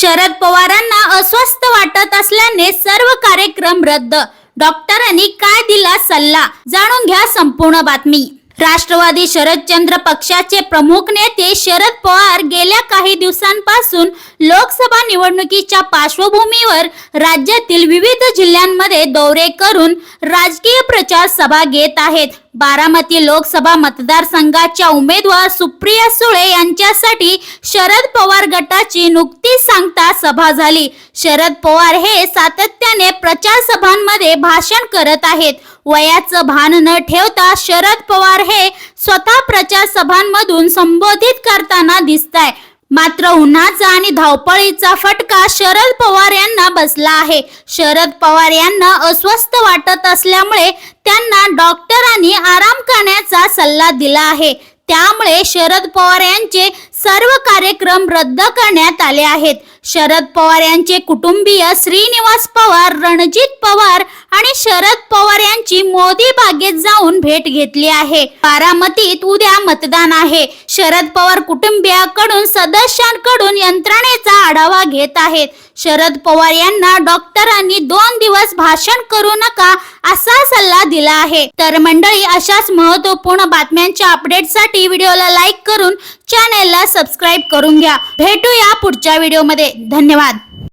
शरद पवारांना अस्वस्थ वाटत असल्याने सर्व कार्यक्रम रद्द. डॉक्टरांनी काय दिला सल्ला? जाणून घ्या संपूर्ण बातमी. राष्ट्रवादी शरदचंद्र पक्षाचे प्रमुख नेते शरद पवार गेल्या काही दिवसांपासून लोकसभा निवडणुकीच्या पार्श्वभूमीवर राज्यातील विविध जिल्ह्यांमध्ये दौरे करून राजकीय प्रचार सभा घेत आहेत. बारामती लोकसभा मतदारसंघाच्या उमेदवार सुप्रिया सुळे यांच्यासाठी शरद पवार गटाची नुकतीच सांगता सभा झाली. शरद पवार हे सातत्याने प्रचार सभांमध्ये भाषण करत आहेत. वयाचं भान न ठेवता शरद पवार हे स्वतः प्रचार सभांमधून संबोधित करताना दिसताय. मात्र उन्हाचा आणि धावपळीचा फटका शरद पवार यांना बसला आहे. शरद पवार यांना अस्वस्थ वाटत असल्यामुळे त्यांना डॉक्टरांनी आराम करण्याचा सल्ला दिला आहे. त्यामुळे शरद पवार यांचे सर्व कार्यक्रम रद्द करण्यात आले आहेत. शरद पवार यांचे कुटुंबीय श्रीनिवास पवार रणजित पवार आणि शरद पवार यांची मोदी बागेत जाऊन भेट घेतली आहे. बारामतीत उद्या मतदान आहे. शरद पवार कुटुंबियाकडून सदस्यांकडून यंत्र आढावा घेत आहेत. शरद पवार यांना डॉक्टरांनी दोन दिवस भाषण करू नका असा सल्ला दिला आहे. तर मंडळी अशाच महत्त्वपूर्ण बातम्यांच्या अपडेटसाठी व्हिडिओला लाईक करून चॅनेलला सबस्क्राईब करून घ्या. भेटूया पुढच्या व्हिडिओमध्ये. धन्यवाद.